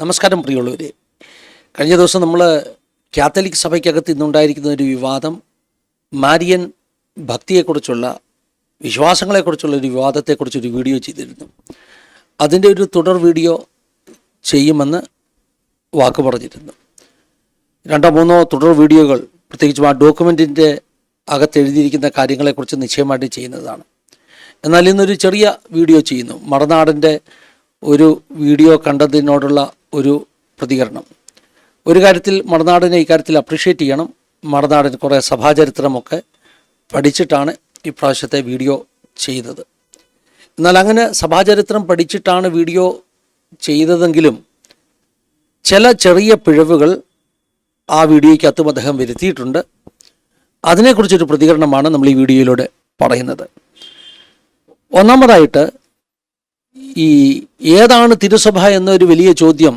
നമസ്കാരം പ്രിയമുള്ളവരെ. കഴിഞ്ഞ ദിവസം നമ്മൾ കാത്തലിക് സഭയ്ക്കകത്ത് ഇന്നുണ്ടായിരിക്കുന്ന ഒരു വിവാദം മാരിയൻ ഭക്തിയെക്കുറിച്ചുള്ള വിശ്വാസങ്ങളെക്കുറിച്ചുള്ള ഒരു വിവാദത്തെക്കുറിച്ചൊരു വീഡിയോ ചെയ്തിരുന്നു. അതിന്റെ ഒരു തുടർ വീഡിയോ ചെയ്യുമെന്ന് വാക്ക് പറഞ്ഞിരുന്നു. രണ്ടോ മൂന്നോ തുടർ വീഡിയോകൾ പ്രത്യേകിച്ചും ആ ഡോക്യുമെന്റിന്റെ അകത്ത് എഴുതിയിരിക്കുന്ന കാര്യങ്ങളെക്കുറിച്ച് നിശ്ചയമായിട്ട് ചെയ്യുന്നതാണ്. എന്നാൽ ഇന്നൊരു ചെറിയ വീഡിയോ ചെയ്യുന്നു. മടനാടിന്റെ ഒരു വീഡിയോ കണ്ടതിനോടുള്ള ഒരു പ്രതികരണം. ഒരു കാര്യത്തിൽ മടനാടിനെ ഇക്കാര്യത്തിൽ അപ്രീഷിയേറ്റ് ചെയ്യണം. മടനാടിന് കുറേ സഭാചരിത്രമൊക്കെ പഠിച്ചിട്ടാണ് ഈ ഇപ്രാവശ്യത്തെ വീഡിയോ ചെയ്തത്. എന്നാൽ അങ്ങനെ സഭാചരിത്രം പഠിച്ചിട്ടാണ് വീഡിയോ ചെയ്തതെങ്കിലും ചില ചെറിയ പിഴവുകൾ ആ വീഡിയോയ്ക്കകത്തും അദ്ദേഹം വരുത്തിയിട്ടുണ്ട്. അതിനെക്കുറിച്ചൊരു പ്രതികരണമാണ് നമ്മൾ ഈ വീഡിയോയിലൂടെ പറയുന്നത്. ഒന്നാമതായിട്ട് ഈ ഏതാണ് തിരുസഭ എന്നൊരു വലിയ ചോദ്യം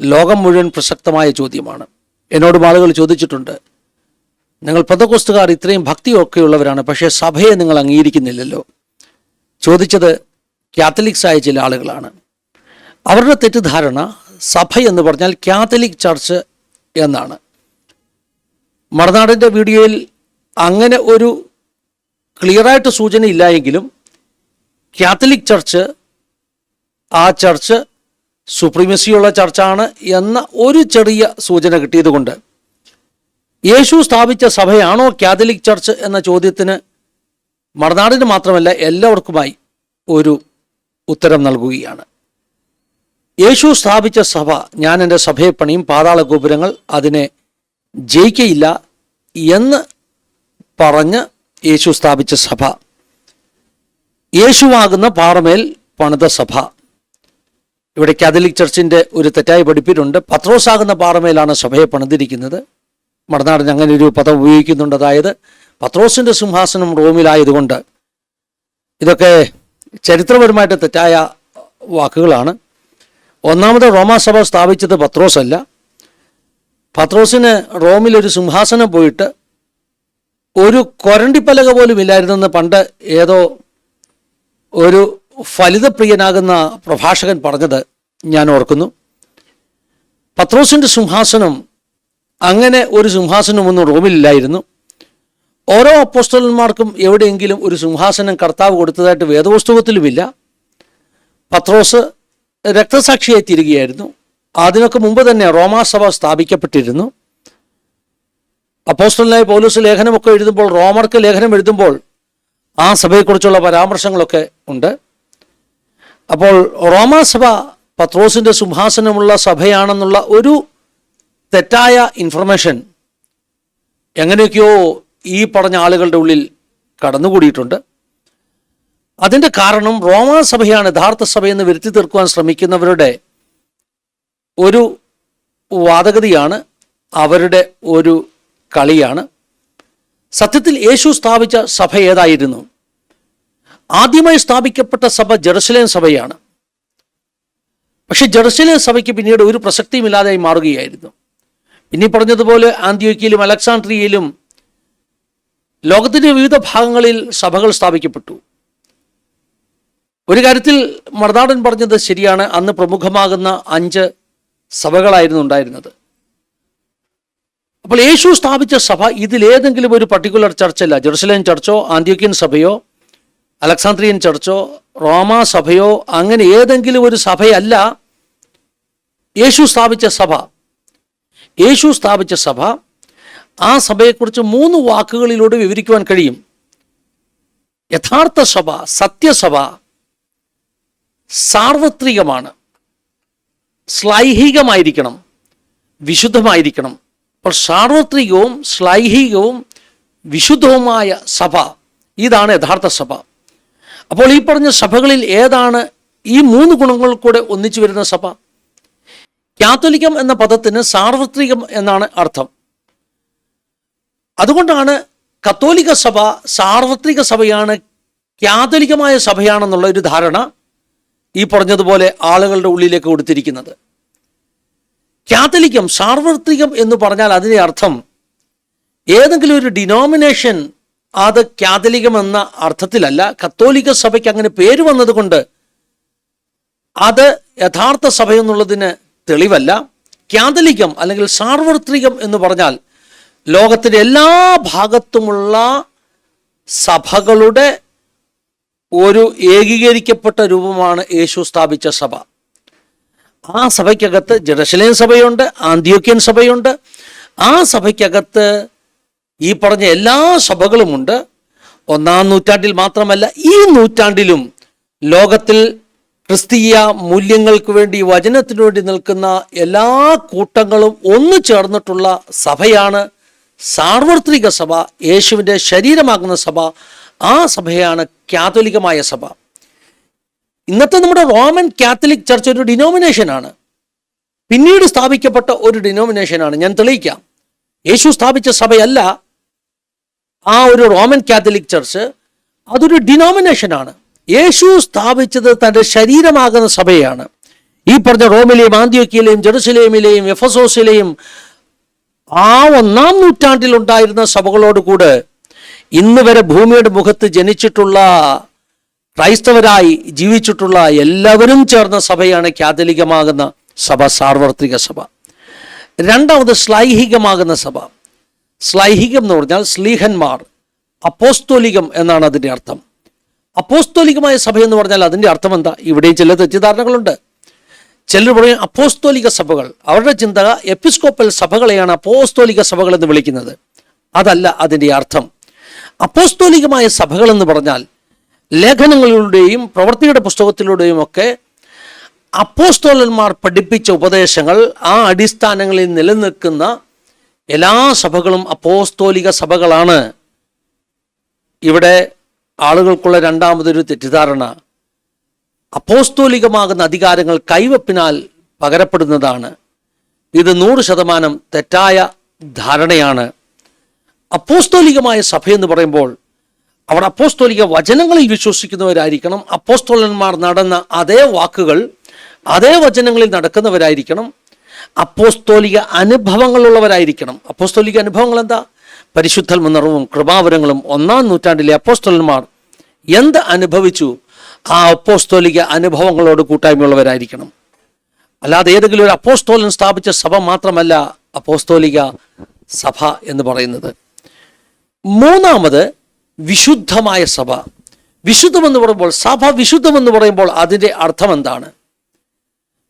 ലോകം മുഴുവൻ പ്രസക്തമായ ചോദ്യമാണ്. എന്നോടും ആളുകൾ ചോദിച്ചിട്ടുണ്ട്. നിങ്ങൾ പെന്തക്കോസ്തുകാർ ഇത്രയും ഭക്തിയൊക്കെ ഉള്ളവരാണ് പക്ഷേ സഭയെ നിങ്ങൾ അംഗീകരിക്കുന്നില്ലല്ലോ. ചോദിച്ചത് കാത്തലിക്സായ ചില ആളുകളാണ്. അവരുടെ തെറ്റിദ്ധാരണ സഭ എന്ന് പറഞ്ഞാൽ കാത്തലിക് ചർച്ച് എന്നാണ്. മറുനാടിന്റെ വീഡിയോയിൽ അങ്ങനെ ഒരു ക്ലിയറായിട്ട് സൂചന ഇല്ലായെങ്കിലും കാത്തലിക് ചർച്ച് ആ ചർച്ച് സുപ്രീമസിയുള്ള ചർച്ചാണ് എന്ന ഒരു ചെറിയ സൂചന കിട്ടിയതുകൊണ്ട്. യേശു സ്ഥാപിച്ച സഭയാണോ കാത്തലിക് ചർച്ച് എന്ന ചോദ്യത്തിന് മറുനാടിന് മാത്രമല്ല എല്ലാവർക്കുമായി ഒരു ഉത്തരം നൽകുകയാണ്. യേശു സ്ഥാപിച്ച സഭ ഞാൻ എന്റെ സഭയെ പണിയും പാതാള ഗോപുരങ്ങൾ അതിനെ ജയിക്കയില്ല എന്ന് പറഞ്ഞ് യേശു സ്ഥാപിച്ച സഭ. യേശുവാകുന്ന പാറമേൽ പണിത സഭ. ഇവിടെ കാതലിക് ചർച്ചിന്റെ ഒരു തെറ്റായ പഠിപ്പിലുണ്ട് പത്രോസാകുന്ന പാറമേലാണ് സഭയെ പണിതിരിക്കുന്നത്. മടനാടൻ അങ്ങനെ ഒരു പദം ഉപയോഗിക്കുന്നുണ്ട്. അതായത് പത്രോസിന്റെ സിംഹാസനം റോമിലായതുകൊണ്ട് ഇതൊക്കെ ചരിത്രപരമായിട്ട് തെറ്റായ വാക്കുകളാണ്. ഒന്നാമത് റോമാസഭ സ്ഥാപിച്ചത് പത്രോസ് അല്ല പത്രോസിന് റോമിലൊരു സിംഹാസനം പോയിട്ട് ഒരു കൊരണ്ടിപ്പലക പോലും ഇല്ലായിരുന്നെന്ന് പണ്ട് ഏതോ ഒരു ഫലിതപ്രിയനാകുന്ന പ്രഭാഷകൻ പറഞ്ഞത് ഞാൻ ഓർക്കുന്നു. പത്രോസിന്റെ സിംഹാസനം അങ്ങനെ ഒരു സിംഹാസനമൊന്നും റോമിലില്ലായിരുന്നു. ഓരോ അപ്പോസ്റ്റലന്മാർക്കും എവിടെയെങ്കിലും ഒരു സിംഹാസനം കർത്താവ് കൊടുത്തതായിട്ട് വേദപുസ്തകത്തിലുമില്ല. പത്രോസ് രക്തസാക്ഷിയായി തീരുകയായിരുന്നു. അതിനൊക്കെ മുമ്പ് തന്നെ റോമാസഭ സ്ഥാപിക്കപ്പെട്ടിരുന്നു. അപ്പോസ്റ്റലിനായി പോലീസ് ലേഖനമൊക്കെ എഴുതുമ്പോൾ റോമർക്ക് ലേഖനം എഴുതുമ്പോൾ ആ സഭയെക്കുറിച്ചുള്ള പരാമർശങ്ങളൊക്കെ ഉണ്ട്. അപ്പോൾ റോമാസഭ പത്രോസിന്റെ സിംഹാസനമുള്ള സഭയാണെന്നുള്ള ഒരു തെറ്റായ ഇൻഫർമേഷൻ എങ്ങനെയൊക്കെയോ ഈ പറഞ്ഞ ആളുകളുടെ ഉള്ളിൽ കടന്നുകൂടിയിട്ടുണ്ട്. അതിന്റെ കാരണം റോമാസഭയാണ് യഥാർത്ഥ സഭയെന്ന് വരുത്തി തീർക്കുവാൻ ശ്രമിക്കുന്നവരുടെ ഒരു വാദഗതിയാണ് അവരുടെ ഒരു കളിയാണ്. സത്യത്തിൽ യേശു സ്ഥാപിച്ച സഭ ഏതായിരുന്നു? ആദ്യമായി സ്ഥാപിക്കപ്പെട്ട സഭ ജെറുസലേം സഭയാണ്. പക്ഷെ ജെറുസലേം സഭയ്ക്ക് പിന്നീട് ഒരു പ്രസക്തിയുമില്ലാതായി മാറുകയായിരുന്നു. ഇനി പറഞ്ഞതുപോലെ ആന്തിയോക്കിയിലും അലക്സാണ്ട്രിയയിലും ലോകത്തിന്റെ വിവിധ ഭാഗങ്ങളിൽ സഭകൾ സ്ഥാപിക്കപ്പെട്ടു. ഒരു കാര്യത്തിൽ മറുനാടൻ പറഞ്ഞത് ശരിയാണ്. അന്ന് പ്രമുഖമാകുന്ന അഞ്ച് സഭകളായിരുന്നു ഉണ്ടായിരുന്നത്. അപ്പോൾ യേശു സ്ഥാപിച്ച സഭ ഇതിലേതെങ്കിലും ഒരു പർട്ടിക്കുലർ ചർച്ചല്ല ജെറുസലേം ചർച്ചോ ആന്ത്യോക്യൻ സഭയോ അലക്സാന്ദ്രിയൻ ചർച്ചോ റോമാ സഭയോ അങ്ങനെ ഏതെങ്കിലും ഒരു സഭയല്ല യേശു സ്ഥാപിച്ച സഭ. യേശു സ്ഥാപിച്ച സഭ ആ സഭയെക്കുറിച്ച് മൂന്ന് വാക്കുകളിലൂടെ വിവരിക്കുവാൻ കഴിയും. യഥാർത്ഥ സഭ സത്യസഭ സാർവത്രികമാണ്. സ്ലൈഹികമായിരിക്കണം. വിശുദ്ധമായിരിക്കണം. അപ്പോൾ സാർവത്രികവും ശ്ലൈഹികവും വിശുദ്ധവുമായ സഭ ഇതാണ് യഥാർത്ഥ സഭ. അപ്പോൾ ഈ പറഞ്ഞ സഭകളിൽ ഏതാണ് ഈ മൂന്ന് ഗുണങ്ങൾ കൂടെ ഒന്നിച്ചു വരുന്ന സഭ? കാത്തോലിക്കം എന്ന പദത്തിന് സാർവത്രികം എന്നാണ് അർത്ഥം. അതുകൊണ്ടാണ് കത്തോലിക സഭ സാർവത്രിക സഭയാണ് കാതോലികമായ സഭയാണെന്നുള്ള ഒരു ധാരണ ഈ പറഞ്ഞതുപോലെ ആളുകളുടെ ഉള്ളിലേക്ക് കൊടുത്തിരിക്കുന്നത്. കാത്തലിക്കം സാർവത്രികം എന്ന് പറഞ്ഞാൽ അതിന്റെ അർത്ഥം ഏതെങ്കിലും ഒരു ഡിനോമിനേഷൻ അത് കാതലികം എന്ന അർത്ഥത്തിലല്ല കത്തോലിക്ക സഭയ്ക്ക് അങ്ങനെ പേര് വന്നതുകൊണ്ട് അത് യഥാർത്ഥ സഭ എന്നുള്ളതിന് തെളിവല്ല. ക്യാതലികം അല്ലെങ്കിൽ സാർവത്രികം എന്ന് പറഞ്ഞാൽ ലോകത്തിന്റെ എല്ലാ ഭാഗത്തുമുള്ള സഭകളുടെ ഒരു ഏകീകരിക്കപ്പെട്ട രൂപമാണ് യേശു സ്ഥാപിച്ച സഭ. ആ സഭയ്ക്കകത്ത് ജെറുസലേം സഭയുണ്ട് ആന്തിയോക്യൻ സഭയുണ്ട്. ആ സഭയ്ക്കകത്ത് ഈ പറഞ്ഞ എല്ലാ സഭകളുമുണ്ട്. ഒന്നാം നൂറ്റാണ്ടിൽ മാത്രമല്ല ഈ നൂറ്റാണ്ടിലും ലോകത്തിൽ ക്രിസ്തീയ മൂല്യങ്ങൾക്ക് വേണ്ടി വചനത്തിനു വേണ്ടി നിൽക്കുന്ന എല്ലാ കൂട്ടങ്ങളും ഒന്നു ചേർന്നിട്ടുള്ള സഭയാണ് സാർവത്രിക സഭ യേശുവിന്റെ ശരീരമാകുന്ന സഭ. ആ സഭയാണ് കാതോലികമായ സഭ. ഇന്നത്തെ നമ്മുടെ റോമൻ കാത്തലിക് ചർച്ച് ഒരു ഡിനോമിനേഷനാണ് പിന്നീട് സ്ഥാപിക്കപ്പെട്ട ഒരു ഡിനോമിനേഷനാണ് ഞാൻ തെളിയിക്കാം. യേശു സ്ഥാപിച്ച സഭയല്ല ആ ഒരു റോമൻ കാത്തലിക് ചർച്ച് അതൊരു ഡിനോമിനേഷനാണ് യേശു സ്ഥാപിച്ചത് തന്റെ ശരീരമാകുന്ന സഭയാണ്. ഈ പറഞ്ഞ റോമിലെയും ആന്ത്യോക്കിയിലെയും ജെറുസലേമിലെയും എഫസോസിലെയും ആ ഒന്നാം നൂറ്റാണ്ടിൽ ഉണ്ടായിരുന്ന സഭകളോട് കൂടെ ഇന്ന് വരെ ഭൂമിയുടെ മുഖത്ത് ജനിച്ചിട്ടുള്ള ക്രൈസ്തവരായി ജീവിച്ചിട്ടുള്ള എല്ലാവരും ചേർന്ന സഭയാണ് കാതലികമാകുന്ന സഭ സാർവത്രിക സഭ. രണ്ടാമത് ശ്ലൈഹികമാകുന്ന സഭ. ശ്ലൈഹികം എന്ന് പറഞ്ഞാൽ സ്ലീഹന്മാർ അപ്പോസ്തോലികം എന്നാണ് അതിന്റെ അർത്ഥം. അപ്പോസ്തോലികമായ സഭ എന്ന് പറഞ്ഞാൽ അതിന്റെ അർത്ഥം എന്താ? ഇവിടെയും ചില തെറ്റിദ്ധാരണകളുണ്ട്. ചിലർ പറയും അപ്പോസ്തോലിക സഭകൾ. അവരുടെ ചിന്ത എപ്പിസ്കോപ്പൽ സഭകളെയാണ് അപ്പോസ്തോലിക സഭകൾ എന്ന് വിളിക്കുന്നത്. അതല്ല അതിന്റെ അർത്ഥം. അപ്പോസ്തോലികമായ സഭകൾ എന്ന് പറഞ്ഞാൽ ലേഖനങ്ങളിലൂടെയും പ്രവൃത്തിയുടെ പുസ്തകത്തിലൂടെയും ഒക്കെ അപ്പോസ്തോലന്മാർ പഠിപ്പിച്ച ഉപദേശങ്ങൾ ആ അടിസ്ഥാനങ്ങളിൽ നിലനിൽക്കുന്ന എല്ലാ സഭകളും അപ്പോസ്തോലിക സഭകളാണ്. ഇവിടെ ആളുകൾക്കുള്ള രണ്ടാമതൊരു തെറ്റിദ്ധാരണ. അപ്പോസ്തോലികമാകുന്ന അധികാരങ്ങൾ കൈവപ്പിനാൽ പകരപ്പെടുന്നതാണ്. ഇത് നൂറ് ശതമാനം തെറ്റായ ധാരണയാണ്. അപ്പോസ്തോലികമായ സഭയെന്ന് പറയുമ്പോൾ അവർ അപ്പോസ്തോലിക വചനങ്ങളിൽ വിശ്വസിക്കുന്നവരായിരിക്കണം. അപ്പോസ്തോലന്മാർ നടന്ന അതേ വാക്കുകൾ അതേ വചനങ്ങളിൽ നടക്കുന്നവരായിരിക്കണം. അപ്പോസ്തോലിക അനുഭവങ്ങളുള്ളവരായിരിക്കണം. അപ്പോസ്തോലിക അനുഭവങ്ങൾ എന്താ? പരിശുദ്ധ മുന്നറിവും കൃപാവരങ്ങളും ഒന്നാം നൂറ്റാണ്ടിലെ അപ്പോസ്തോലന്മാർ എന്ത് അനുഭവിച്ചു? ആ അപ്പോസ്തോലിക അനുഭവങ്ങളോട് കൂട്ടായ്മയുള്ളവരായിരിക്കണം. അല്ലാതെ ഏതെങ്കിലും ഒരു അപ്പോസ്തോലൻ സ്ഥാപിച്ച സഭ മാത്രമല്ല അപ്പോസ്തോലിക സഭ എന്ന് പറയുന്നത്. മൂന്നാമത് വിശുദ്ധമായ സഭ. വിശുദ്ധമെന്ന് പറയുമ്പോൾ സഭ വിശുദ്ധമെന്ന് പറയുമ്പോൾ അതിന്റെ അർത്ഥം എന്താണ്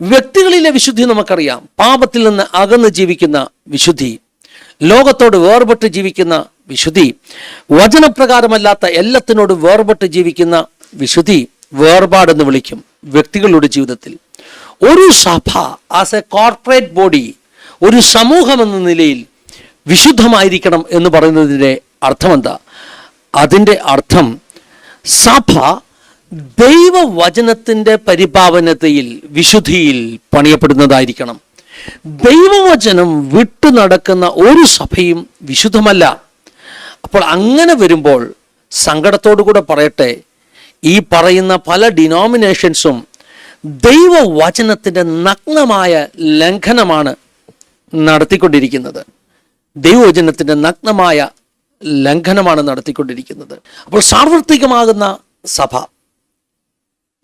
വ്യക്തികളിലെ വിശുദ്ധി നമുക്കറിയാം. പാപത്തിൽ നിന്ന് അകന്ന് ജീവിക്കുന്ന വിശുദ്ധി. ലോകത്തോട് വേർപെട്ട് ജീവിക്കുന്ന വിശുദ്ധി. വചനപ്രകാരമല്ലാത്ത എല്ലാത്തിനോട് വേർപെട്ട് ജീവിക്കുന്ന വിശുദ്ധി വേർപാടെന്ന് വിളിക്കും വ്യക്തികളുടെ ജീവിതത്തിൽ. ഒരു സഭ ആസ് എ കോർപ്പറേറ്റ് ബോഡി ഒരു സമൂഹം എന്ന നിലയിൽ വിശുദ്ധമായിരിക്കണം എന്ന് പറയുന്നതിന്റെ അർത്ഥമെന്താ? അതിന്റെ അർത്ഥം സഭ ദൈവവചനത്തിന്റെ പരിപാവനതയിൽ വിശുദ്ധിയിൽ പണിയപ്പെടുന്നതായിരിക്കണം. ദൈവവചനം വിട്ടു നടക്കുന്ന ഒരു സഭയും വിശുദ്ധമല്ല. അപ്പോൾ അങ്ങനെ വരുമ്പോൾ സങ്കടത്തോടു കൂടെ പറയട്ടെ ഈ പറയുന്ന പല ഡിനോമിനേഷൻസും ദൈവവചനത്തിന്റെ നഗ്നമായ ലംഘനമാണ് നടത്തിക്കൊണ്ടിരിക്കുന്നത്. ദൈവവചനത്തിന്റെ നഗ്നമായ ലംഘനമാണ് നടത്തിക്കൊണ്ടിരിക്കുന്നത്. അപ്പോൾ സാർവത്രികമാകുന്ന സഭ.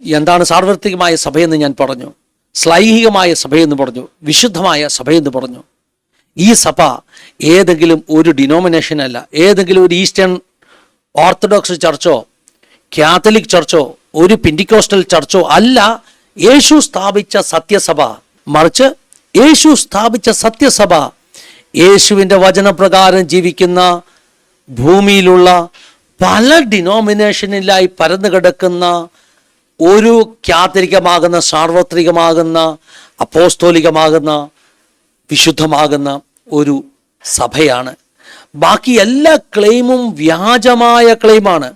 എന്താണ് സാർവത്രികമായ സഭയെന്ന് ഞാൻ പറഞ്ഞു. ശ്ലൈഹികമായ സഭയെന്ന് പറഞ്ഞു. വിശുദ്ധമായ സഭയെന്ന് പറഞ്ഞു. ഈ സഭ ഏതെങ്കിലും ഒരു ഡിനോമിനേഷൻ അല്ല. ഏതെങ്കിലും ഒരു ഈസ്റ്റേൺ ഓർത്തഡോക്സ് ചർച്ചോ കാത്തലിക് ചർച്ചോ ഒരു പിൻഡിക്കോസ്റ്റൽ ചർച്ചോ അല്ല. യേശു സ്ഥാപിച്ച സത്യസഭ മറിച്ച് യേശു സ്ഥാപിച്ച സത്യസഭ യേശുവിന്റെ വചനപ്രകാരം ജീവിക്കുന്ന ഭൂമിയിലുള്ള പല ഡിനോമിനേഷനിലായി പരന്നു കിടക്കുന്ന ഒരു ക്യാതരികമാകുന്ന സാർവത്രികമാകുന്ന അപ്പോസ്തോലികമാകുന്ന വിശുദ്ധമാകുന്ന ഒരു സഭയാണ്. ബാക്കി എല്ലാ ക്ലെയിമും വ്യാജമായ ക്ലെയിമാണ്.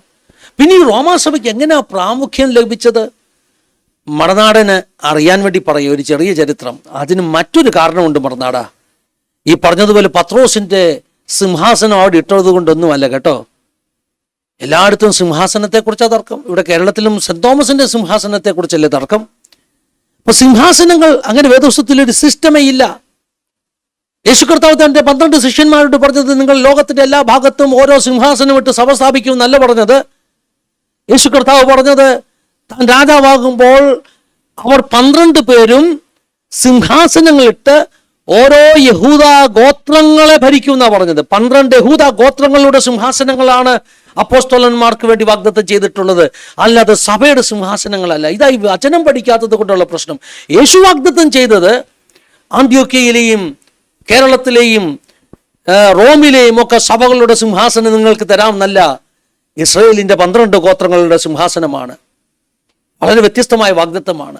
പിന്നെ ഈ റോമാസഭയ്ക്ക് എങ്ങനെയാ പ്രാമുഖ്യം ലഭിച്ചത്? മടനാടന് അറിയാൻ വേണ്ടി പറയും ഒരു ചെറിയ ചരിത്രം. അതിന് മറ്റൊരു കാരണമുണ്ട് മടനാട ഈ പറഞ്ഞതുപോലെ പത്രോസിന്റെ സിംഹാസനം അവിടെ ഇട്ടത് കൊണ്ടൊന്നുമല്ല കേട്ടോ. എല്ലായിടത്തും സിംഹാസനത്തെക്കുറിച്ചാണ് തർക്കം. ഇവിടെ കേരളത്തിലും സെന്റ് തോമസിന്റെ സിംഹാസനത്തെക്കുറിച്ചല്ലേ തർക്കം. അപ്പൊ സിംഹാസനങ്ങൾ അങ്ങനെ വേദോസ്തത്തിലൊരു സിസ്റ്റമേ ഇല്ല. യേശു കർത്താവ് തന്റെ പന്ത്രണ്ട് ശിഷ്യന്മാരോട് പറഞ്ഞത് നിങ്ങൾ ലോകത്തിന്റെ എല്ലാ ഭാഗത്തും ഓരോ സിംഹാസനം ഇട്ട് സഭ സ്ഥാപിക്കുമെന്നല്ല പറഞ്ഞത്. യേശു കർത്താവ് പറഞ്ഞത് താൻ രാജാവാകുമ്പോൾ അവർ പന്ത്രണ്ട് പേരും സിംഹാസനങ്ങളിട്ട് ഓരോ യഹൂദ ഗോത്രങ്ങളെ ഭരിക്കും എന്നാ പറഞ്ഞത്. പന്ത്രണ്ട് യഹൂദ ഗോത്രങ്ങളുടെ സിംഹാസനങ്ങളാണ് അപ്പോസ്തോലന്മാർക്ക് വേണ്ടി വാഗ്ദത്തം ചെയ്തിട്ടുള്ളത്. അല്ലാതെ സഭയുടെ സിംഹാസനങ്ങളല്ല. ഇതായി വചനം പഠിക്കാത്തത് കൊണ്ടുള്ള പ്രശ്നം. യേശു വാഗ്ദത്തം ചെയ്തത് ആന്ത്യോക്കയിലെയും കേരളത്തിലെയും റോമിലെയും ഒക്കെ സഭകളുടെ സിംഹാസനം നിങ്ങൾക്ക് തരാമെന്നല്ല ഇസ്രയേലിന്റെ പന്ത്രണ്ട് ഗോത്രങ്ങളുടെ സിംഹാസനമാണ്. വളരെ വ്യത്യസ്തമായ വാഗ്ദത്തമാണ്.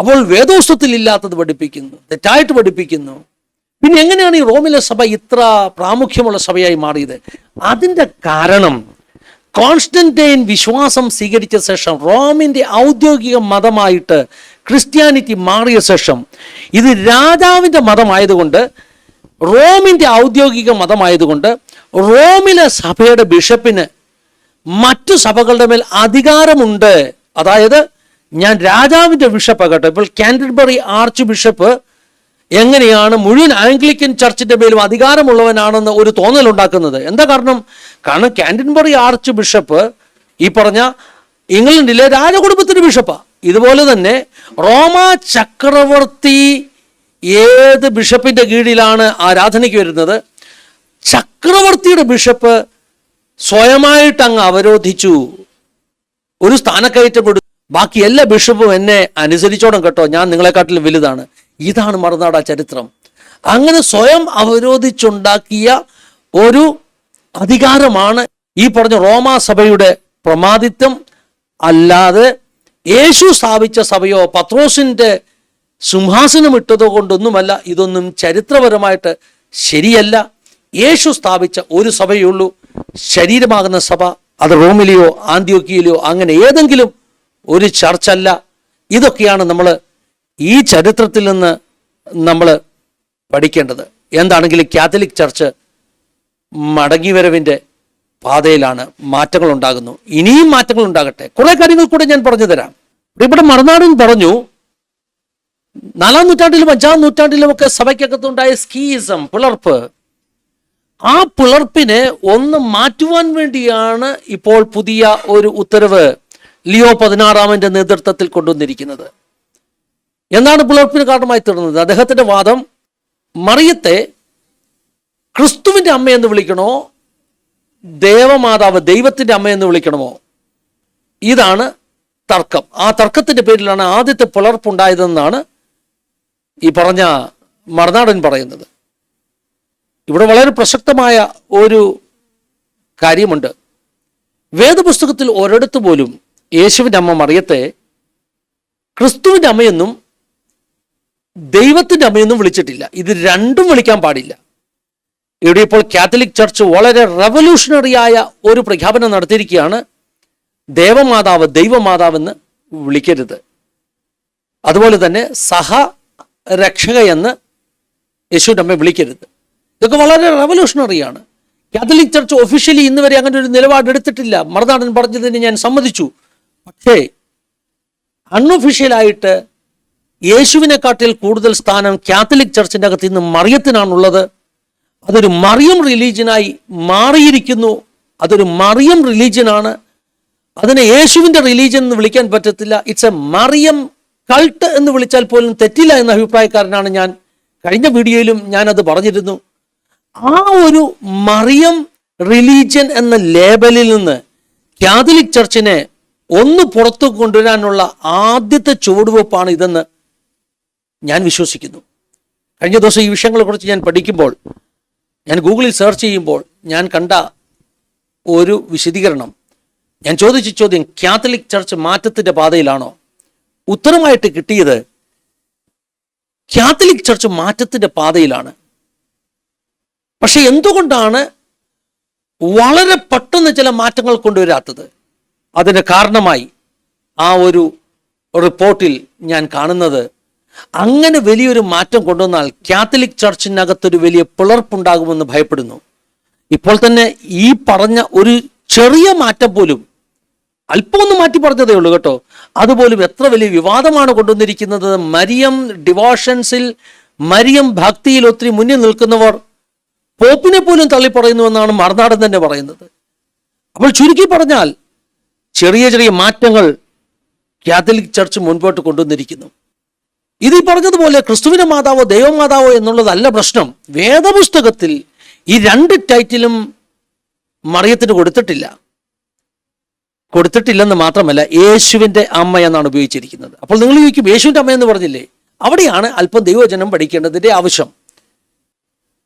അപ്പോൾ വേദോസ്തത്തിൽ ഇല്ലാത്തത് പഠിപ്പിക്കുന്നു തെറ്റായിട്ട് പഠിപ്പിക്കുന്നു. പിന്നെ എങ്ങനെയാണ് ഈ റോമിലെ സഭ ഇത്ര പ്രാമുഖ്യമുള്ള സഭയായി മാറിയത്? അതിന്റെ കാരണം കോൺസ്റ്റന്റൈൻ വിശ്വാസം സ്വീകരിച്ച ശേഷം റോമിന്റെ ഔദ്യോഗിക മതമായിട്ട് ക്രിസ്ത്യാനിറ്റി മാറിയ ശേഷം ഇത് രാജാവിന്റെ മതമായതുകൊണ്ട് റോമിന്റെ ഔദ്യോഗിക മതമായതുകൊണ്ട് റോമിലെ സഭയുടെ ബിഷപ്പിന് മറ്റു സഭകളുടെ മേൽ അധികാരമുണ്ട്. അതായത് ഞാൻ രാജാവിന്റെ ബിഷപ്പാകട്ടെ ഇപ്പോൾ കാൻഡർബറി ആർച്ച് ബിഷപ്പ് എങ്ങനെയാണ് മുഴുവൻ ആംഗ്ലിക്കൻ ചർച്ചിന്റെ മേലും അധികാരമുള്ളവനാണെന്ന് ഒരു തോന്നലുണ്ടാക്കുന്നത് എന്താ കാരണം? കാരണം കാൻഡൻബറി ആർച്ച് ബിഷപ്പ് ഈ പറഞ്ഞ ഇംഗ്ലണ്ടിലെ രാജകുടുംബത്തിന്റെ ബിഷപ്പാ ഇതുപോലെ തന്നെ റോമ ചക്രവർത്തി ഏത് ബിഷപ്പിന്റെ കീഴിലാണ് ആരാധനയ്ക്ക് വരുന്നത്? ചക്രവർത്തിയുടെ ബിഷപ്പ് സ്വയമായിട്ട് അങ്ങ് അവരോധിച്ചു. ഒരു സ്ഥാനക്കയറ്റം കൊടുത്തു. ബാക്കി എല്ലാ ബിഷപ്പും എന്നെ അനുസരിച്ചോടും കേട്ടോ. ഞാൻ നിങ്ങളെക്കാട്ടിലും വലുതാണ്. ഇതാണ് മറുനാട ചരിത്രം. അങ്ങനെ സ്വയം അവരോധിച്ചുണ്ടാക്കിയ ഒരു അധികാരമാണ് ഈ പറഞ്ഞ റോമാ സഭയുടെ പ്രമാദിത്വം. അല്ലാതെ യേശു സ്ഥാപിച്ച സഭയോ പത്രോസിന്റെ സിംഹാസനം ഇട്ടതോ കൊണ്ടൊന്നുമല്ല ഇതൊന്നും ചരിത്രപരമായിട്ട് ശരിയല്ല. യേശു സ്ഥാപിച്ച ഒരു സഭയുള്ളൂ ശരീരമാകുന്ന സഭ അത് റോമിലെയോ ആന്ത്യോക്കിയിലെയോ അങ്ങനെ ഏതെങ്കിലും ഒരു ചർച്ചല്ല. ഇതൊക്കെയാണ് നമ്മൾ ഈ ചരിത്രത്തിൽ നിന്ന് നമ്മൾ പഠിക്കേണ്ടത്. എന്താണെങ്കിലും കാത്തലിക് ചർച്ച് മടങ്ങിവരവിന്റെ പാതയിലാണ് മാറ്റങ്ങൾ ഉണ്ടാകുന്നു ഇനിയും മാറ്റങ്ങൾ ഉണ്ടാകട്ടെ കുറെ കാര്യങ്ങൾ കൂടെ ഞാൻ പറഞ്ഞു തരാം. ഇവിടെ മറുനാടൻ പറഞ്ഞു നാലാം നൂറ്റാണ്ടിലും അഞ്ചാം നൂറ്റാണ്ടിലും ഒക്കെ സഭയ്ക്കകത്തുണ്ടായ സ്കീസം പിളർപ്പ്. ആ പിളർപ്പിനെ ഒന്ന് മാറ്റുവാൻ വേണ്ടിയാണ് ഇപ്പോൾ പുതിയ ഒരു ഉത്തരവ്. ലിയോ പതിനാറാമന്റെ നേതൃത്വത്തിൽ കൊണ്ടുവന്നിരിക്കുന്നത്. എന്നാണ് പിളർപ്പിന് കാരണമായി തീർന്നത്? അദ്ദേഹത്തിന്റെ വാദം മറിയത്തെ ക്രിസ്തുവിന്റെ അമ്മയെന്ന് വിളിക്കണോ? ദേവമാതാവ് ദൈവത്തിന്റെ അമ്മയെന്ന് വിളിക്കണമോ? ഇതാണ് തർക്കം. ആ തർക്കത്തിന്റെ പേരിലാണ് ആദ്യത്തെ പിളർപ്പുണ്ടായതെന്നാണ് ഈ പറഞ്ഞ മറുനാടൻ പറയുന്നത്. ഇവിടെ വളരെ പ്രസക്തമായ ഒരു കാര്യമുണ്ട്. വേദപുസ്തകത്തിൽ ഒരിടത്ത് പോലും യേശുവിന്റെ അമ്മ മറിയത്തെ ക്രിസ്തുവിന്റെ അമ്മയെന്നും ദൈവത്തിന്റെ അമ്മയെന്നും വിളിച്ചിട്ടില്ല. ഇത് രണ്ടും വിളിക്കാൻ പാടില്ല. ഇവിടെ ഇപ്പോൾ കാത്തലിക് ചർച്ച് വളരെ റവല്യൂഷണറിയായ ഒരു പ്രഖ്യാപനം നടത്തിയിരിക്കുകയാണ്. ദേവമാതാവ് ദൈവമാതാവെന്ന് വിളിക്കരുത്. അതുപോലെ തന്നെ സഹ രക്ഷക എന്ന് യേശുവിന്റെ അമ്മയെ വിളിക്കരുത്. ഇതൊക്കെ വളരെ റവല്യൂഷണറിയാണ്. കാത്തലിക് ചർച്ച് ഒഫീഷ്യലി ഇന്ന് വരെ അങ്ങനെ ഒരു നിലപാടെടുത്തിട്ടില്ല. മറുനാടൻ പറഞ്ഞതിന് ഞാൻ സമ്മതിച്ചു. പക്ഷേ അൺഒഫീഷ്യലായിട്ട് യേശുവിനെക്കാട്ടിൽ കൂടുതൽ സ്ഥാനം കാത്തലിക് ചർച്ചിന്റെ അകത്ത് ഇന്ന് മറിയത്തിനാണുള്ളത്. അതൊരു മറിയം റിലീജിയനായി മാറിയിരിക്കുന്നു. അതൊരു മറിയം റിലീജിയനാണ്. അതിനെ യേശുവിന്റെ റിലീജിയൻ എന്ന് വിളിക്കാൻ പറ്റത്തില്ല. ഇറ്റ്സ് എ മറിയം കൾട്ട് എന്ന് വിളിച്ചാൽ പോലും തെറ്റില്ല എന്ന അഭിപ്രായക്കാരനാണ് ഞാൻ. കഴിഞ്ഞ വീഡിയോയിലും ഞാൻ അത് പറഞ്ഞിരുന്നു. ആ ഒരു മറിയം റിലീജിയൻ എന്ന ലേബലിൽ നിന്ന് കാതലിക് ചർച്ചിനെ ഒന്ന് പുറത്തു കൊണ്ടുവരാനുള്ള ആദ്യത്തെ ചുവടുവെപ്പാണ് ഇതെന്ന് ഞാൻ വിശ്വസിക്കുന്നു. കഴിഞ്ഞ ദിവസം ഈ വിഷയങ്ങളെക്കുറിച്ച് ഞാൻ പഠിക്കുമ്പോൾ ഞാൻ ഗൂഗിളിൽ സെർച്ച് ചെയ്യുമ്പോൾ ഞാൻ കണ്ട ഒരു വിശദീകരണം. ഞാൻ ചോദിച്ച ചോദ്യം കാത്തലിക് ചർച്ച് മാറ്റത്തിന്റെ പാതയിലാണോ? ഉത്തരമായിട്ട് കിട്ടിയത് കാത്തലിക് ചർച്ച് മാറ്റത്തിന്റെ പാതയിലാണ്. പക്ഷെ എന്തുകൊണ്ടാണ് വളരെ പെട്ടെന്ന് ചില മാറ്റങ്ങൾ കൊണ്ടുവരാത്തത്? അതിന് കാരണമായി ആ ഒരു റിപ്പോർട്ടിൽ ഞാൻ കാണുന്നത് അങ്ങനെ വലിയൊരു മാറ്റം കൊണ്ടുവന്നാൽ കാത്തലിക് ചർച്ചിനകത്തൊരു വലിയ പിളർപ്പുണ്ടാകുമെന്ന് ഭയപ്പെടുന്നു. ഇപ്പോൾ തന്നെ ഈ പറഞ്ഞ ഒരു ചെറിയ മാറ്റം പോലും അല്പം ഒന്ന് മാറ്റി പറഞ്ഞതേ ഉള്ളൂ കേട്ടോ. അതുപോലും എത്ര വലിയ വിവാദമാണ് കൊണ്ടുവന്നിരിക്കുന്നത്. മരിയം ഡിവോഷൻസിൽ മരിയം ഭക്തിയിൽ ഒത്തിരി മുന്നിൽ നിൽക്കുന്നവർ പോപ്പിനെ പോലും തള്ളിപ്പറയുന്നുവെന്നാണ് മറുനാടൻ തന്നെ പറയുന്നത്. അപ്പോൾ ചുരുക്കി പറഞ്ഞാൽ ചെറിയ ചെറിയ മാറ്റങ്ങൾ കാത്തലിക് ചർച്ച് മുൻപോട്ട് കൊണ്ടുവന്നിരിക്കുന്നു. ഇത് ഈ പറഞ്ഞതുപോലെ ക്രിസ്തുവിനെ മാതാവോ ദൈവമാതാവോ എന്നുള്ളതല്ല പ്രശ്നം. വേദപുസ്തകത്തിൽ ഈ രണ്ട് ടൈറ്റിലും മറിയത്തിന് കൊടുത്തിട്ടില്ല. കൊടുത്തിട്ടില്ലെന്ന് മാത്രമല്ല യേശുവിന്റെ അമ്മ എന്നാണ് ഉപയോഗിച്ചിരിക്കുന്നത്. അപ്പോൾ നിങ്ങൾ ചോദിക്കും യേശുവിന്റെ അമ്മ എന്ന് പറഞ്ഞില്ലേ? അവിടെയാണ് അല്പം ദൈവജനം പഠിക്കേണ്ടതിന്റെ ആവശ്യം.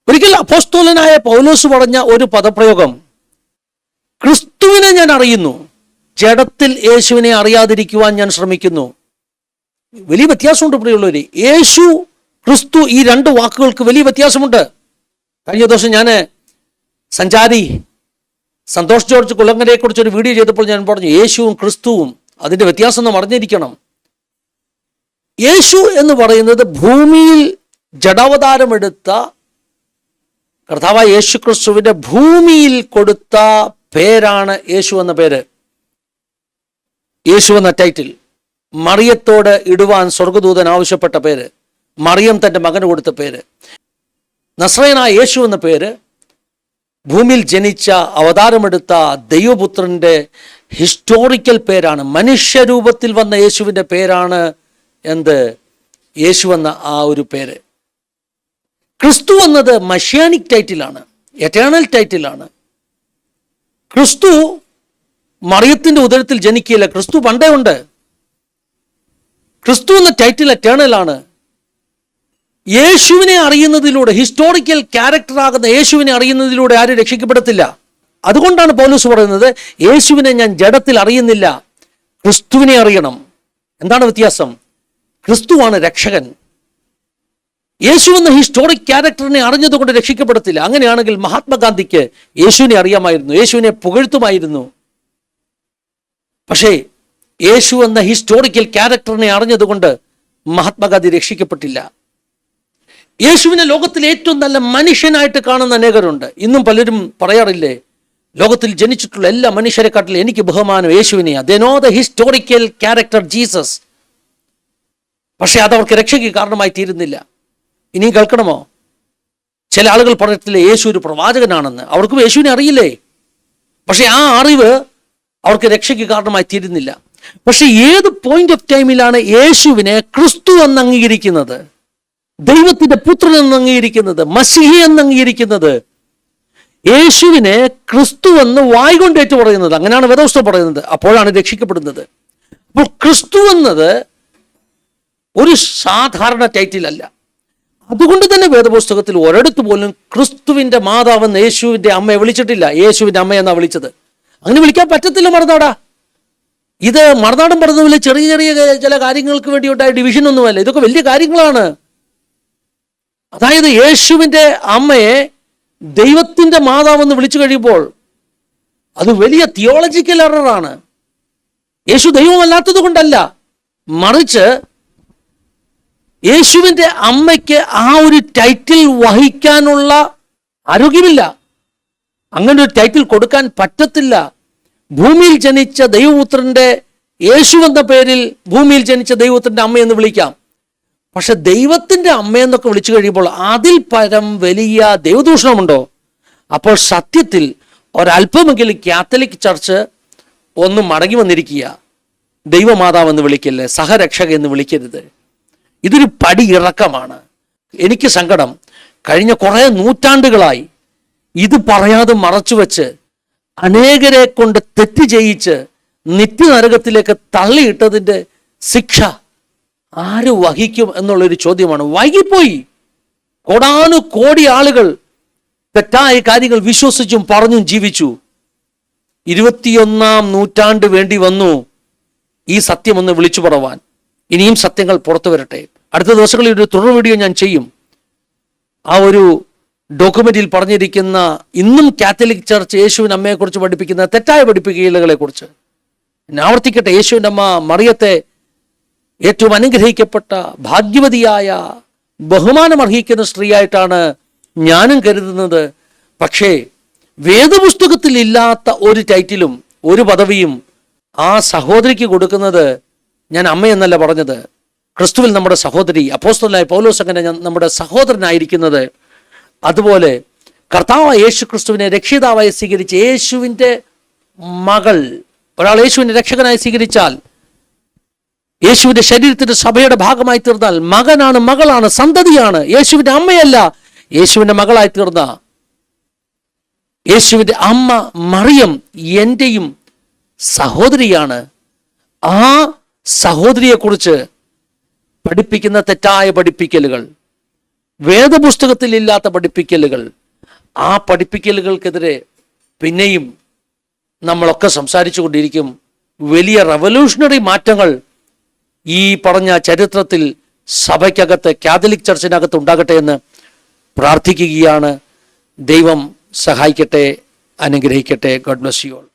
ഒരിക്കൽ അപ്പോസ്തോലനായ പൗലോസ് പറഞ്ഞ ഒരു പദപ്രയോഗം ക്രിസ്തുവിനെ ഞാൻ അറിയുന്നു ജഡത്തിൽ യേശുവിനെ അറിയാതിരിക്കുവാൻ ഞാൻ ശ്രമിക്കുന്നു. വലിയ വ്യത്യാസമുണ്ട് പ്രിയുള്ളവര് യേശു ക്രിസ്തു ഈ രണ്ട് വാക്കുകൾക്ക് വലിയ വ്യത്യാസമുണ്ട്. കഴിഞ്ഞ ദിവസം ഞാൻ സഞ്ചാരി സന്തോഷ് ജോർജ് കുളങ്ങരയെ കുറിച്ച് ഒരു വീഡിയോ ചെയ്തപ്പോൾ ഞാൻ പറഞ്ഞു യേശുവും ക്രിസ്തുവും അതിന്റെ വ്യത്യാസം ഒന്നും അറിഞ്ഞിരിക്കണം. യേശു എന്ന് പറയുന്നത് ഭൂമിയിൽ ജഡാവതാരമെടുത്ത കർത്താവ് യേശു ക്രിസ്തുവിന്റെ ഭൂമിയിൽ കൊടുത്ത പേരാണ് യേശു എന്ന പേര്. യേശു എന്ന ടൈറ്റിൽ മറിയത്തോട് ഇടുവാൻ സ്വർഗദൂതൻ ആവശ്യപ്പെട്ട പേര് മറിയം തന്റെ മകന് കൊടുത്ത പേര് നസ്രയനായ യേശു എന്ന പേര് ഭൂമിയിൽ ജനിച്ച അവതാരമെടുത്ത ദൈവപുത്രന്റെ ഹിസ്റ്റോറിക്കൽ പേരാണ് മനുഷ്യരൂപത്തിൽ വന്ന യേശുവിന്റെ പേരാണ് എന്ത്? യേശു എന്ന ആ ഒരു പേര്. ക്രിസ്തു എന്നത് മഷ്യാനിക് ടൈറ്റിലാണ് എറ്റേണൽ ടൈറ്റിലാണ്. ക്രിസ്തു മറിയത്തിന്റെ ഉദരത്തിൽ ജനിക്കില്ല ക്രിസ്തു പണ്ടേ ഉണ്ട്. ക്രിസ്തു എന്ന ടൈറ്റിൽ എറ്റേണലാണ് യേശുവിനെ അറിയുന്നതിലൂടെ ഹിസ്റ്റോറിക്കൽ ക്യാരക്ടർ ആകുന്ന യേശുവിനെ അറിയുന്നതിലൂടെ ആരും രക്ഷിക്കപ്പെടത്തില്ല. അതുകൊണ്ടാണ് പൗലൂസ് പറയുന്നത് യേശുവിനെ ഞാൻ ജഡത്തിൽ അറിയുന്നില്ല. ക്രിസ്തുവിനെ അറിയണം. എന്താണ് വ്യത്യാസം? ക്രിസ്തുവാണ് രക്ഷകൻ. യേശു എന്ന ഹിസ്റ്റോറിക് ക്യാരക്ടറിനെ അറിഞ്ഞതുകൊണ്ട് രക്ഷിക്കപ്പെടത്തില്ല. അങ്ങനെയാണെങ്കിൽ മഹാത്മാഗാന്ധിക്ക് യേശുവിനെ അറിയാമായിരുന്നു. യേശുവിനെ പുകഴ്ത്തുമായിരുന്നു. പക്ഷേ യേശു എന്ന ഹിസ്റ്റോറിക്കൽ ക്യാരക്ടറിനെ അറിഞ്ഞതുകൊണ്ട് മഹാത്മാഗാന്ധി രക്ഷിക്കപ്പെട്ടില്ല. യേശുവിനെ ലോകത്തിൽ ഏറ്റവും നല്ല മനുഷ്യനായിട്ട് കാണുന്ന അനേകരുണ്ട്. ഇന്നും പലരും പറയാറില്ലേ ലോകത്തിൽ ജനിച്ചിട്ടുള്ള എല്ലാ മനുഷ്യരെക്കാട്ടിലും എനിക്ക് ബഹുമാനം യേശുവിനെയാണ്. They know the historical character Jesus പക്ഷെ അതവർക്ക് രക്ഷയ്ക്ക് കാരണമായി തീരുന്നില്ല. ഇനിയും കേൾക്കണമോ? ചില ആളുകൾ പറഞ്ഞിട്ടില്ലേ യേശു ഒരു പ്രവാചകനാണെന്ന്. അവർക്കും യേശുവിനെ അറിയില്ലേ? പക്ഷെ ആ അറിവ് അവർക്ക് രക്ഷയ്ക്ക് കാരണമായി തീരുന്നില്ല. പക്ഷെ ഏത് പോയിന്റ് ഓഫ് ടൈമിലാണ് യേശുവിനെ ക്രിസ്തു എന്ന് അംഗീകരിക്കുന്നത് ദൈവത്തിന്റെ പുത്രൻ എന്ന് അംഗീകരിക്കുന്നത് മസിഹി എന്ന് അംഗീകരിക്കുന്നത് യേശുവിനെ ക്രിസ്തു എന്ന് വായികൊണ്ട് കൊണ്ടേറ്റ് പറയുന്നത്. അങ്ങനെയാണ് വേദോസ്തം പറയുന്നത്. അപ്പോഴാണ് രക്ഷിക്കപ്പെടുന്നത്. അപ്പോൾ ക്രിസ്തു എന്നത് ഒരു സാധാരണ ടൈറ്റിൽ അല്ല. അതുകൊണ്ട് തന്നെ വേദപുസ്തകത്തിൽ ഒരിടത്ത് പോലും ക്രിസ്തുവിന്റെ മാതാവെന്ന് യേശുവിന്റെ അമ്മയെ വിളിച്ചിട്ടില്ല. യേശുവിന്റെ അമ്മയെന്നാണ് വിളിച്ചത്. അങ്ങനെ വിളിക്കാൻ പറ്റത്തില്ല മറുനാടാ. ഇത് മറുനാടൻ പറഞ്ഞതുപോലെ ചെറിയ ചെറിയ ചില കാര്യങ്ങൾക്ക് വേണ്ടി ഉണ്ടായ ഡിവിഷൻ ഒന്നുമല്ല. ഇതൊക്കെ വലിയ കാര്യങ്ങളാണ്. അതായത് യേശുവിന്റെ അമ്മയെ ദൈവത്തിന്റെ മാതാവെന്ന് വിളിച്ചു കഴിയുമ്പോൾ അത് വലിയ തിയോളജിക്കൽ എററാണ് യേശു ദൈവമല്ലാത്തത് കൊണ്ടല്ല. മറിച്ച് യേശുവിന്റെ അമ്മയ്ക്ക് ആ ഒരു ടൈറ്റിൽ വഹിക്കാനുള്ള ആരോഗ്യമില്ല. അങ്ങനെ ഒരു ടൈറ്റിൽ കൊടുക്കാൻ പറ്റത്തില്ല. ഭൂമിയിൽ ജനിച്ച ദൈവപുത്രന്റെ യേശു എന്ന പേരിൽ ഭൂമിയിൽ ജനിച്ച ദൈവത്തിന്റെ അമ്മയെന്ന് വിളിക്കാം. പക്ഷെ ദൈവത്തിന്റെ അമ്മയെന്നൊക്കെ വിളിച്ചു കഴിയുമ്പോൾ അതിൽ പരം വലിയ ദൈവദൂഷണമുണ്ടോ? അപ്പോൾ സത്യത്തിൽ ഒരല്പമെങ്കിലും കാത്തലിക് ചർച്ച് ഒന്ന് മടങ്ങി വന്നിരിക്കുക. ദൈവമാതാവ് എന്ന് വിളിക്കല്ലേ? സഹരക്ഷക എന്ന് വിളിക്കരുത്. ഇതൊരു പടി ഇറക്കമാണ്. എനിക്ക് സങ്കടം. കഴിഞ്ഞ കുറേ നൂറ്റാണ്ടുകളായി ഇത് പറയാതെ മറച്ചു വെച്ച് അനേകരെ കൊണ്ട് തെറ്റ് ചെയ്യിച്ച് നിത്യനരകത്തിലേക്ക് തള്ളിയിട്ടതിന്റെ ശിക്ഷ ആര് വഹിക്കും എന്നുള്ളൊരു ചോദ്യമാണ്. വൈകിപ്പോയി. കോടാനു കോടി ആളുകൾ തെറ്റായ കാര്യങ്ങൾ വിശ്വസിച്ചും പറഞ്ഞും ജീവിച്ചു. ഇരുപത്തിയൊന്നാം നൂറ്റാണ്ട് വേണ്ടി വന്നു ഈ സത്യം ഒന്ന് വിളിച്ചു പറവാൻ. ഇനിയും സത്യങ്ങൾ പുറത്തു വരട്ടെ. അടുത്ത ദിവസങ്ങളിൽ ഒരു തുടർ വീഡിയോ ഞാൻ ചെയ്യും. ആ ഒരു ഡോക്യുമെന്റിൽ പറഞ്ഞിരിക്കുന്ന ഇന്നും കാത്തലിക് ചർച്ച് യേശുവിൻ അമ്മയെക്കുറിച്ച് പഠിപ്പിക്കുന്ന തെറ്റായ പഠിപ്പിക്കലുകളെ കുറിച്ച്. ആവർത്തിക്കട്ടെ യേശുവിന്റെ അമ്മ മറിയത്തെ ഏറ്റവും അനുഗ്രഹിക്കപ്പെട്ട ഭാഗ്യവതിയായ ബഹുമാനം അർഹിക്കുന്ന സ്ത്രീയായിട്ടാണ് ഞാനും കരുതുന്നത്. പക്ഷേ വേദപുസ്തകത്തിൽ ഇല്ലാത്ത ഒരു ടൈറ്റിലും ഒരു പദവിയും ആ സഹോദരിക്ക് കൊടുക്കുന്നത് ഞാൻ അമ്മയെന്നല്ല പറഞ്ഞത്. ക്രിസ്തുവിൽ നമ്മുടെ സഹോദരി അപ്പോസ്തലായ പൗലോസ് അങ്ങനെ ഞാൻ- നമ്മുടെ സഹോദരനായിരിക്കുന്നത്. അതുപോലെ കർത്താവ് യേശു ക്രിസ്തുവിനെ രക്ഷിതാവായി സ്വീകരിച്ച് യേശുവിന്റെ മകൾ ഒരാൾ യേശുവിനെ രക്ഷകനായി സ്വീകരിച്ചാൽ യേശുവിന്റെ ശരീരത്തിന്റെ സഭയുടെ ഭാഗമായി തീർന്നാൽ മകനാണ് മകളാണ് സന്തതിയാണ്. യേശുവിന്റെ അമ്മയല്ല യേശുവിന്റെ മകളായി തീർന്ന യേശുവിന്റെ അമ്മ മറിയം എന്റെയും സഹോദരിയാണ്. ആ സഹോദരിയെക്കുറിച്ച് പഠിപ്പിക്കുന്ന തെറ്റായ പഠിപ്പിക്കലുകൾ. വേദപുസ്തകത്തിൽ ഇല്ലാത്ത പഠിപ്പിക്കലുകൾ ആ പഠിപ്പിക്കലുകൾക്കെതിരെ പിന്നെയും നമ്മളൊക്കെ സംസാരിച്ചു കൊണ്ടിരിക്കും വലിയ റവല്യൂഷണറി മാറ്റങ്ങൾ ഈ പറഞ്ഞ ചരിത്രത്തിൽ സഭയ്ക്കകത്ത് കാത്തലിക് ചർച്ചിനകത്ത് ഉണ്ടാകട്ടെ എന്ന് പ്രാർത്ഥിക്കുകയാണ്. ദൈവം സഹായിക്കട്ടെ അനുഗ്രഹിക്കട്ടെ. God bless you all